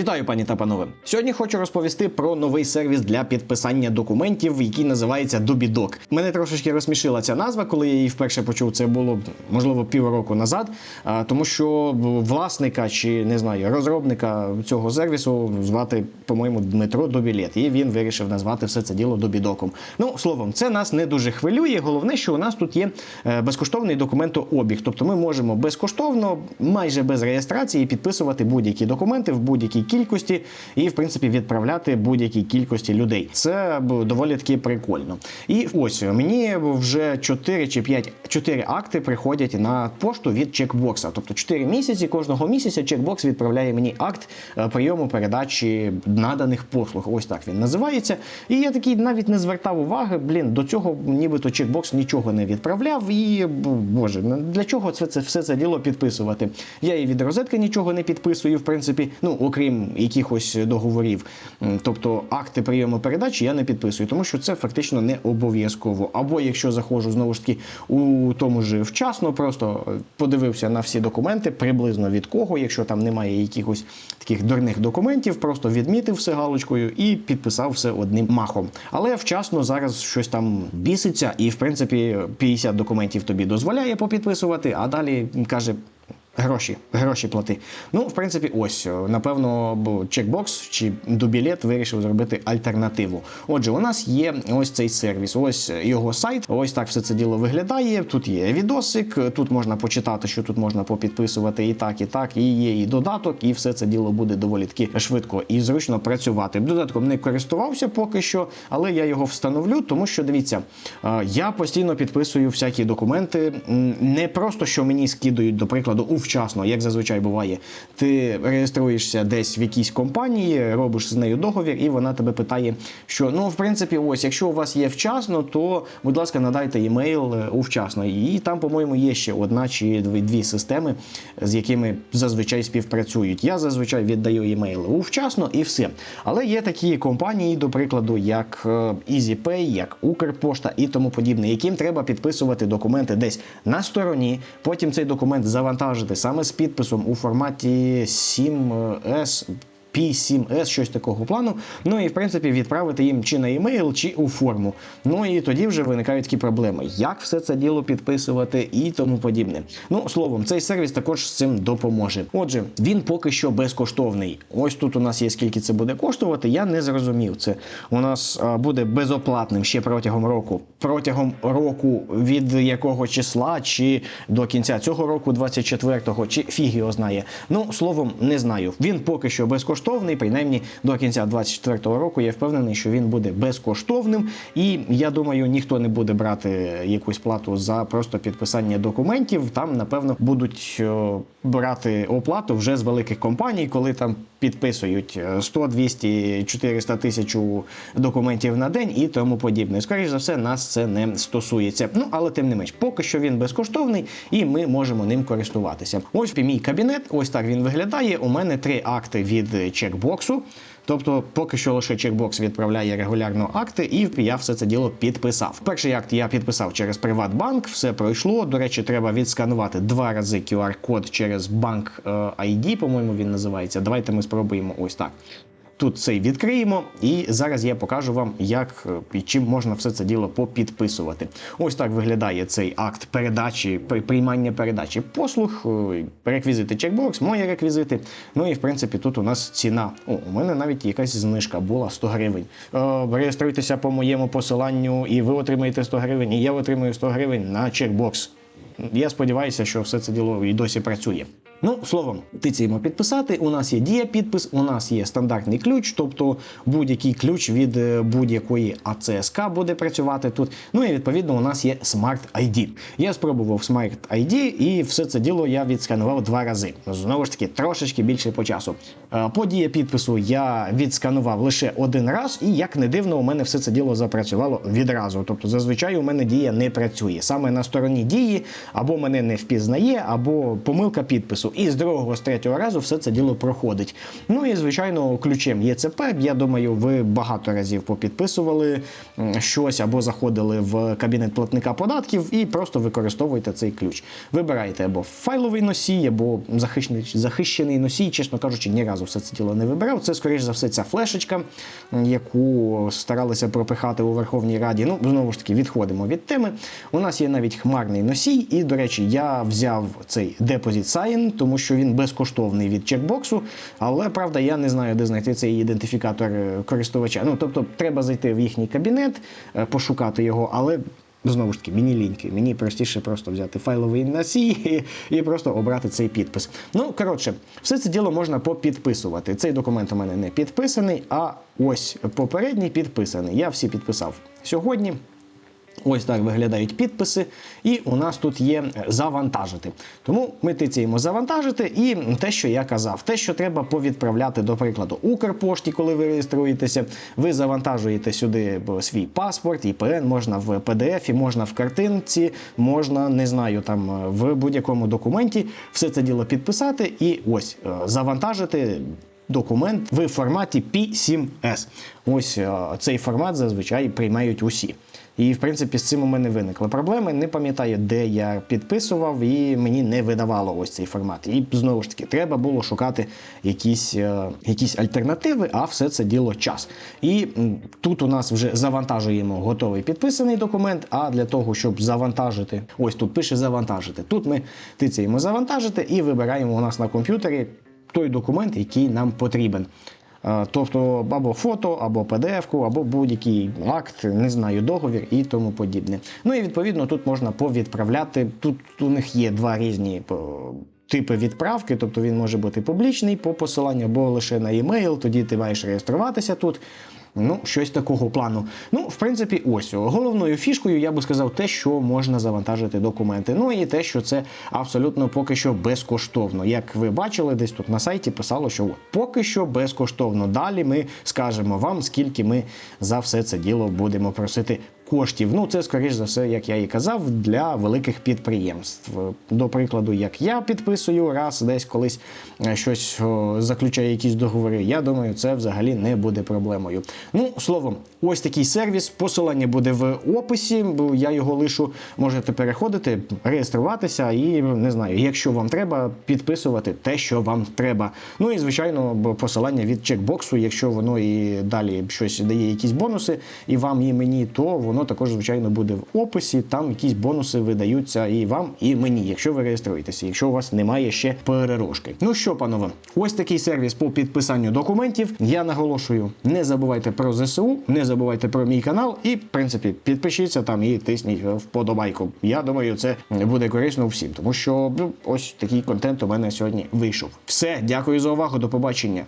Вітаю, пані та панове. Сьогодні хочу розповісти про новий сервіс для підписання документів, який називається Dobidoc. Мене трошечки розсмішила ця назва, коли я її вперше почув. Це було можливо півроку назад, тому що власника чи не знаю розробника цього сервісу звати, по-моєму, Дмитро Добілет. І він вирішив назвати все це діло Добідоком. Ну словом, це нас не дуже хвилює. Головне, що у нас тут є е, безкоштовний документообіг. Тобто ми можемо безкоштовно, майже без реєстрації, підписувати будь-які документи в будь-якій кількості і, в принципі, відправляти будь-якій кількості людей. Це доволі таки прикольно. І ось мені вже 4 чи 5 4 акти приходять на пошту від чекбокса. Тобто 4 місяці кожного місяця чекбокс відправляє мені акт е, прийому передачі наданих послуг. Ось так він називається. І я такий навіть не звертав уваги. Блін, до цього нібито чекбокс нічого не відправляв. І боже, для чого це, це все це діло підписувати? Я і від розетки нічого не підписую, в принципі, ну окрім якихось договорів. Тобто акти прийому передачі я не підписую, тому що це фактично не обов'язково. Або якщо заходжу знову ж таки у тому ж вчасно, просто подивився на всі документи, приблизно від кого, якщо там немає якихось таких дурних документів, просто відмітив все галочкою і підписав все одним махом. Але вчасно зараз щось там біситься, і в принципі 50 документів тобі дозволяє попідписувати, а далі каже. Гроші, гроші плати. Ну, в принципі, ось е, напевно, чекбокс чи дубілет вирішив зробити альтернативу. Отже, у нас є ось цей сервіс, ось його сайт. Ось так все це діло виглядає. Тут є відосик, тут можна почитати, що тут можна попідписувати і так, і так. І є і додаток, і все це діло буде доволі таки швидко і зручно працювати. Додатком не користувався поки що, але я його встановлю, тому що дивіться, е, я постійно підписую всякі документи, не просто що мені скидують, до прикладу, у вчасно, як зазвичай буває. Ти реєструєшся десь в якійсь компанії, робиш з нею договір, і вона тебе питає, що ну, в принципі, ось, якщо у вас є вчасно, то, будь ласка, надайте емейл е, у вчасно. І там, по-моєму, є ще одна чи дві, системи, з якими зазвичай співпрацюють. Я зазвичай віддаю емейли у вчасно і все. Але є такі компанії, до прикладу, як е, EasyPay, як Укрпошта і тому подібне, яким треба підписувати документи десь на стороні. Потім цей документ завантажити саме з підписом у форматі 7S. P7S, щось такого плану. Ну і в принципі відправити їм чи на емейл, чи у форму. Ну і тоді вже виникають такі проблеми, як все це діло підписувати і тому подібне. Ну словом, цей сервіс також з цим допоможе. Отже, він поки що безкоштовний. Ось тут у нас є скільки це буде коштувати. Я не зрозумів. Це у нас буде безоплатним ще протягом року. Протягом року від якого числа, чи до кінця цього року, 24-го, чи фіг його знає. Ну словом, не знаю. Він поки що безкоштовний, принаймні до кінця 24-го року. Я впевнений, що він буде безкоштовним, і я думаю, ніхто не буде брати якусь плату за просто підписання документів. Там, напевно, будуть е, брати оплату вже з великих компаній, коли там підписують е, 100, 200, 400 тисяч документів на день і тому подібне. Скоріше за все, нас це не стосується. Ну але тим не менш, поки що він безкоштовний, і ми можемо ним користуватися. Ось мій кабінет, ось так він виглядає. У мене три акти від чекбоксу. Тобто, поки що лише чекбокс відправляє регулярно акти, і я все це діло підписав. Перший акт я підписав через Приватбанк, все пройшло. До речі, треба відсканувати два рази QR-код через банк е, ID, по-моєму, він називається. Давайте ми спробуємо ось так. Тут цей відкриємо, і зараз я покажу вам, як е, і чим можна все це діло попідписувати. Ось так виглядає цей акт передачі, при- приймання передачі послуг, е, реквізити чекбокс, мої реквізити. Ну і в принципі тут у нас ціна. О, у мене навіть якась знижка була 100 гривень. Е, реєструйтеся по моєму посиланню, і ви отримаєте 100 гривень, і я отримую 100 гривень на чекбокс. Я сподіваюся, що все це діло і досі працює. Ну, словом, тицяємо підписати. У нас є дія підпис, у нас є стандартний ключ, тобто будь-який ключ від е, будь-якої АЦСК буде працювати тут. Ну і відповідно у нас є Smart ID. Я спробував Smart ID, і все це діло я відсканував два рази. Знову ж таки, трошечки більше по часу. Е, По дія підпису я відсканував лише один раз, і як не дивно, у мене все це діло запрацювало відразу. Тобто, зазвичай у мене дія не працює. Саме на стороні дії або мене не впізнає, або помилка підпису. і з другого, з третього разу все це діло проходить. Ну і звичайно, ключем ЄЦП. Я думаю, ви багато разів попідписували щось або заходили в кабінет платника податків і просто використовуєте цей ключ. Вибираєте або файловий носій, або захищений носій. Чесно кажучи, ні разу все це діло не вибирав. Це скоріш за все ця флешечка, яку старалися пропихати у Верховній Раді. Ну знову ж таки, відходимо від теми. У нас є навіть хмарний носій, і до речі, я взяв цей Deposit Sign, тому що він безкоштовний від чекбоксу. Але правда, я не знаю, де знайти цей ідентифікатор е, користувача. Ну тобто, треба зайти в їхній кабінет, е, пошукати його, але. Знову ж таки, мені ліньки. Мені простіше просто взяти файловий носій і, і просто обрати цей підпис. Ну, коротше, все це діло можна попідписувати. Цей документ у мене не підписаний, а ось попередній підписаний. Я всі підписав сьогодні. Ось так виглядають підписи, і у нас тут є завантажити. Тому ми тицяємо завантажити, і те, що я казав, те, що треба повідправляти, до прикладу, Укрпошті, коли ви реєструєтеся, ви завантажуєте сюди свій паспорт, ІПН, можна в PDF, можна в картинці, можна, не знаю, там в будь-якому документі все це діло підписати і ось е, завантажити документ в форматі P7S. Ось е, цей формат зазвичай приймають усі. І в принципі з цим у мене виникли проблеми. Не пам'ятаю, де я підписував, і мені не видавало ось цей формат. І знову ж таки, треба було шукати якісь, е, якісь альтернативи, а все це діло час. І тут у нас вже завантажуємо готовий підписаний документ. А для того, щоб завантажити, ось тут пише завантажити. Тут ми тицяємо завантажити і вибираємо у нас на комп'ютері той документ, який нам потрібен. Е, Тобто або фото, або PDF, або будь-який акт, не знаю, договір і тому подібне. Ну і відповідно тут можна повідправляти. Тут у них є два різні типи відправки, тобто він може бути публічний по посиланню, або лише на e-mail, тоді ти маєш реєструватися тут. Ну, щось такого плану. Ну, в принципі, ось головною фішкою я би сказав те, що можна завантажити документи. Ну і те, що це абсолютно поки що безкоштовно. Як ви бачили, десь тут на сайті писало, що поки що безкоштовно. Далі ми скажемо вам, скільки ми за все це діло будемо просити. Коштів, ну це скоріш за все, як я і казав, для великих підприємств. До прикладу, як я підписую раз десь колись е, щось о, заключає якісь договори. Я думаю, це взагалі не буде проблемою. Ну, словом, ось такий сервіс. Посилання буде в описі. Я його лишу. Можете переходити, реєструватися і не знаю, якщо вам треба, підписувати те, що вам треба. Ну і звичайно, посилання від чекбоксу, якщо воно і далі щось дає якісь бонуси, і вам, і мені, то воно також, звичайно, буде в описі. Там якісь бонуси видаються і вам, і мені, якщо ви реєструєтеся, якщо у вас немає ще перерожки. Ну що, панове, ось такий сервіс по підписанню документів. Я наголошую, не забувайте про ЗСУ, не забувайте про мій канал, і в принципі підпишіться там і тисніть вподобайку. Я думаю, це буде корисно всім, тому що ну, ось такий контент у мене сьогодні вийшов. Все, дякую за увагу. До побачення.